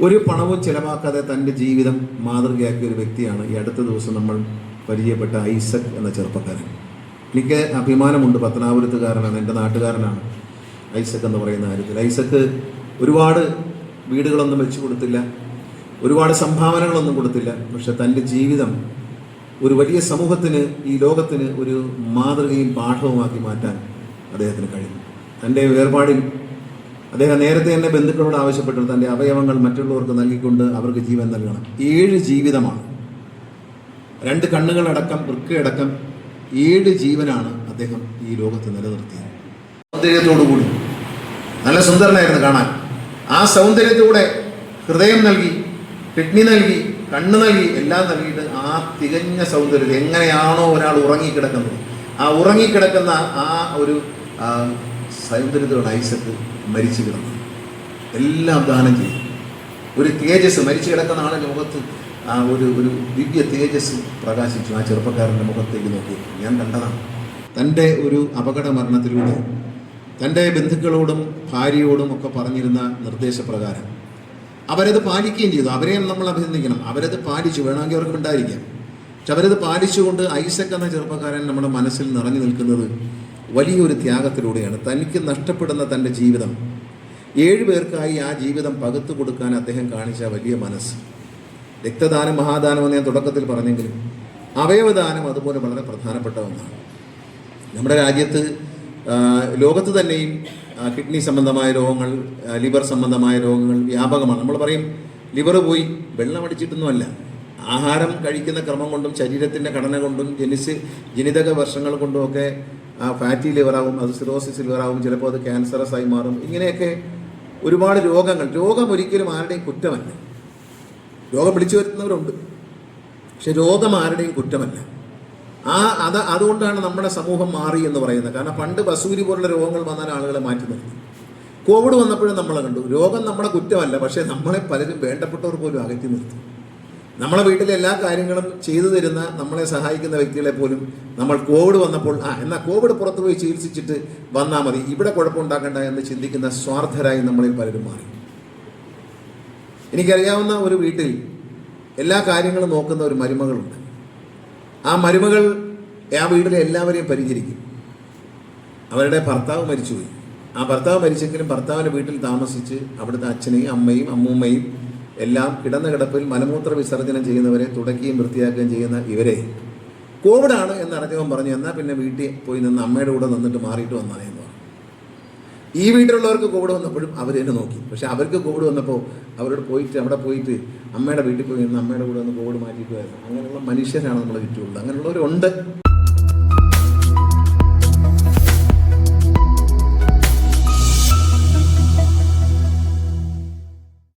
ഒരു പണവും ചിലവാക്കാതെ തന്റെ ജീവിതം മാതൃകയാക്കിയ ഒരു വ്യക്തിയാണ് ഈ അടുത്ത ദിവസം നമ്മൾ പരിചയപ്പെട്ട ഐസക് എന്ന ചെറുപ്പക്കാരൻ. എനിക്ക് അഭിമാനമുണ്ട് പത്തനാപുരത്തുകാരനാണ് എന്റെ നാട്ടുകാരനാണ് ഐസക് എന്ന് പറയുന്ന കാര്യത്തിൽ. ഐസക് ഒരുപാട് വീടുകളൊന്നും വെച്ചു കൊടുത്തില്ല ഒരുപാട് സംഭാവനകളൊന്നും കൊടുത്തില്ല പക്ഷെ തന്റെ ജീവിതം ഒരു വലിയ സമൂഹത്തിന് ഈ ലോകത്തിന് ഒരു മാതൃകയും പാഠവുമാക്കി മാറ്റാൻ അദ്ദേഹത്തിന് കഴിഞ്ഞു. തന്റെ വേർപാടിൽ അദ്ദേഹം നേരത്തെ തന്നെ ബന്ധുക്കളോട് ആവശ്യപ്പെട്ടു. തന്റെ അവയവങ്ങൾ മറ്റുള്ളവർക്ക് നൽകിക്കൊണ്ട് അവർക്ക് ജീവൻ നൽകണം. ഏഴ് ജീവിതമാണ്. രണ്ട് കണ്ണുകളടക്കം വൃക്കയടക്കം ഏഴ് ജീവനാണ് അദ്ദേഹം ഈ ലോകത്ത് നിലനിർത്തിയത്. സൗന്ദര്യത്തോടു കൂടി. നല്ല സുന്ദരനായിരുന്നു കാണാൻ. ആ സൗന്ദര്യത്തോടെ ഹൃദയം നൽകി കിഡ്നി നൽകി കണ്ണ് നൽകി എല്ലാം നൽകിയിട്ട് ആ തികഞ്ഞ സൗന്ദര്യം എങ്ങനെയാണോ ഒരാൾ ഉറങ്ങിക്കിടക്കുന്നത്. ആ ഉറങ്ങിക്കിടക്കുന്ന ആ ഒരു ആ, സൗന്ദര്യത്തോടെ ഐസക്ക് മരിച്ചു കിടന്നു. എല്ലാം ദാനം ചെയ്തു. ഒരു തേജസ് മരിച്ചു കിടക്കുന്ന ആളെ ലോകത്ത് ആ ഒരു ഒരു ദിവ്യ തേജസ് പ്രകാശിച്ചു. ആ ചെറുപ്പക്കാരന്റെ മുഖത്തേക്ക് നോക്കി. ഞാൻ കണ്ടതാണ്. തന്റെ ഒരു അപകട മരണത്തിലൂടെ തന്റെ ബന്ധുക്കളോടും ഭാര്യയോടും ഒക്കെ പറഞ്ഞിരുന്ന നിർദ്ദേശപ്രകാരം അവരത് പാലിക്കുകയും ചെയ്തു. അവരെയും നമ്മൾ അഭിനന്ദിക്കണം. അവരത് പാലിച്ചു വേണമെങ്കിൽ അവർക്ക് ഉണ്ടായിരിക്കാം. പക്ഷെ അവരത് പാലിച്ചുകൊണ്ട് ഐസക് എന്ന ചെറുപ്പക്കാരൻ നമ്മുടെ മനസ്സിൽ നിറഞ്ഞു നിൽക്കുന്നത് വലിയൊരു ത്യാഗത്തിലൂടെയാണ് തനിക്ക് നഷ്ടപ്പെടുന്ന തന്റെ ജീവിതം. ഏഴു പേർക്കായി ആ ജീവിതം പകുത്തു കൊടുക്കാൻ അദ്ദേഹം കാണിച്ച വലിയ മനസ്സ്. രക്തദാനം മഹാദാനം എന്ന് ഞാൻ തുടക്കത്തിൽ പറഞ്ഞെങ്കിലും അവയവദാനം അതുപോലെ വളരെ പ്രധാനപ്പെട്ട ഒന്നാണ്. നമ്മുടെ രാജ്യത്ത് ലോകത്ത് തന്നെയും കിഡ്നി സംബന്ധമായ രോഗങ്ങൾ ലിവർ സംബന്ധമായ രോഗങ്ങൾ വ്യാപകമാണ്. നമ്മൾ പറയും ലിവർ പോയി വെള്ളം അടിച്ചിട്ടൊന്നുമല്ല. ആഹാരം കഴിക്കുന്ന ക്രമം കൊണ്ടും ശരീരത്തിന്റെ ഘടന കൊണ്ടും ജനിച്ച് ജനിതക വർഷങ്ങൾ കൊണ്ടുമൊക്കെ ആ ഫാറ്റി ലിവറാവും അത് സിറോസിസ് ലിവറാവും ചിലപ്പോൾ അത് ക്യാൻസറസ് ആയി മാറും. ഇങ്ങനെയൊക്കെ ഒരുപാട് രോഗങ്ങൾ. രോഗം ഒരിക്കലും ആരുടെയും കുറ്റമല്ല. രോഗം പിടിച്ചു വരുത്തുന്നവരുണ്ട്. പക്ഷെ രോഗം ആരുടെയും കുറ്റമല്ല. ആ അത് അതുകൊണ്ടാണ് നമ്മുടെ സമൂഹം മാറി എന്ന് പറയുന്നത്. കാരണം പണ്ട് വസൂരി പോലുള്ള രോഗങ്ങൾ വന്നാൽ ആളുകളെ മാറ്റി നിർത്തി. കോവിഡ് വന്നപ്പോഴും നമ്മളെ കണ്ടു. രോഗം നമ്മുടെ കുറ്റമല്ല പക്ഷേ നമ്മളെ പലരും വേണ്ടപ്പെട്ടവർ പോലും അകറ്റി നിർത്തി. നമ്മളെ വീട്ടിലെ എല്ലാ കാര്യങ്ങളും ചെയ്തു തരുന്ന നമ്മളെ സഹായിക്കുന്ന വ്യക്തികളെ പോലും നമ്മൾ കോവിഡ് വന്നപ്പോൾ ആ എന്നാൽ കോവിഡ് പുറത്തു പോയി ചികിത്സിച്ചിട്ട് വന്നാൽ മതി. ഇവിടെ കുഴപ്പമുണ്ടാക്കണ്ട എന്ന് ചിന്തിക്കുന്ന സ്വാർത്ഥരായി നമ്മളിൽ പലരും മാറി. എനിക്കറിയാവുന്ന ഒരു വീട്ടിൽ എല്ലാ കാര്യങ്ങളും നോക്കുന്ന ഒരു മരുമകളുണ്ട്. ആ മരുമകൾ ആ വീട്ടിലെ എല്ലാവരെയും പരിചരിക്കും അവരുടെ ഭർത്താവ് മരിച്ചുപോയി. ആ ഭർത്താവ് മരിച്ചെങ്കിലും ഭർത്താവിന്റെ വീട്ടിൽ താമസിച്ച് അവിടുത്തെ അച്ഛനെയും അമ്മയും അമ്മൂമ്മയും എല്ലാം കിടന്ന കിടപ്പിൽ മലമൂത്ര വിസർജനം ചെയ്യുന്നവരെ തുടക്കുകയും വൃത്തിയാക്കുകയും ചെയ്യുന്ന ഇവരെ കോവിഡാണ് എന്ന് അറിഞ്ഞവൻ പറഞ്ഞു എന്നാൽ പിന്നെ വീട്ടിൽ പോയി നിന്ന് അമ്മയുടെ കൂടെ നിന്നിട്ട് മാറിയിട്ട് വന്നായെന്ന് പറഞ്ഞു. ഈ വീട്ടിലുള്ളവർക്ക് കോവിഡ് വന്നപ്പോഴും അവർ തന്നെ നോക്കി. പക്ഷെ അവർക്ക് കോവിഡ് വന്നപ്പോൾ അവരോട് പോയിട്ട് അവിടെ പോയിട്ട് അമ്മയുടെ വീട്ടിൽ പോയി നിന്ന് അമ്മയുടെ കൂടെ ഒന്ന് കോവിഡ് മാറ്റിയിട്ട് വരുന്നു അങ്ങനെയുള്ള മനുഷ്യരാണ് നമ്മളെ ചുറ്റുമുള്ളത്. അങ്ങനെയുള്ളവരുണ്ട്.